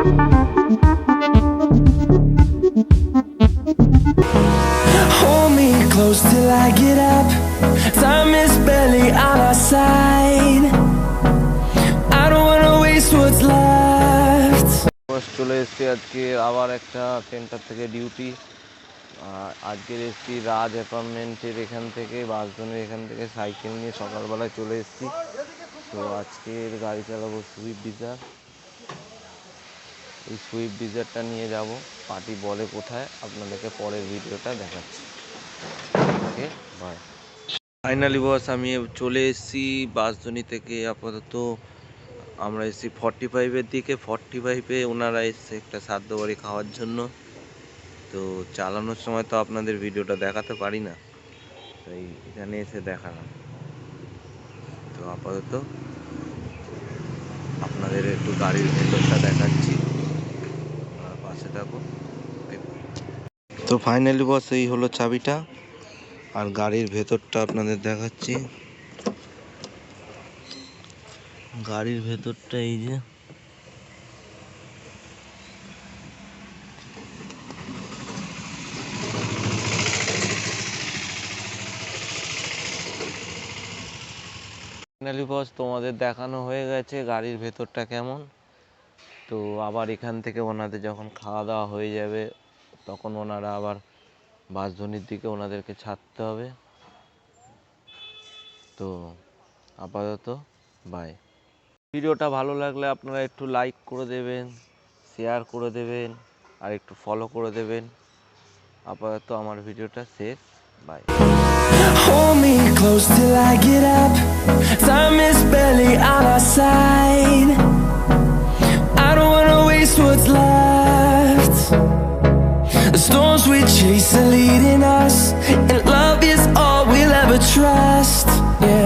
Hold me close till I get. চলে এসেছি আজকে আবার একটা সেন্টার থেকে ডিউটি আজকে এসেছি রাজ অ্যাপার্টমেন্টের এখান থেকে বাসজনের এখান থেকে সাইকেল নিয়ে সকালবেলায় চলে এসেছি। তো আজকের গাড়ি চালাবো সুইফট ডিজার এই সুইফট ডিজারটা নিয়ে যাব। পার্টি বলে কোথায়? আপনাদেরকে পরের ভিডিওটা দেখাচ্ছি। ওকে বাই ফাইনালি বস আমি চলে এসেছি বাসজনী থেকে। আপাতত আমরা এসেছি ফর্টি ফাইভের দিকে। ফর্টি ফাইভে ওনারা এসছে একটা সাদ্য বাড়ি খাওয়ার জন্য। তো চালানোর সময় তো আপনাদের ভিডিওটা দেখাতে পারি না। তাই এখানে এসে দেখালাম। তো আপাতত আপনাদের একটু গাড়ির ভেতরটা দেখাচ্ছি। পাশে থাকো তো ফাইনালি বস এই হলো চাবিটা আর গাড়ির ভেতরটা আপনাদের দেখাচ্ছি। গাড়ির ভেতরটা এই যে। ফাইনালি বস তোমাদের দেখানো হয়ে গেছে গাড়ির ভেতরটা কেমন? তো আবার এখান থেকে ওনাদের যখন খাওয়া দাওয়া হয়ে যাবে, তখন ওনারা আবার বাসধনির দিকে ওনাদেরকে ছাড়তে হবে। তো আপাতত বাই ভিডিওটা ভালো লাগলে আপনারা একটু লাইক করে দেবেন শেয়ার করে দেবেন, আর একটু ফলো করে দেবেন। আপাতত আমার ভিডিওটা শেষ। Bye waste what's left. The storms we chase are leading us, and love is all we'll ever trust. Yeah,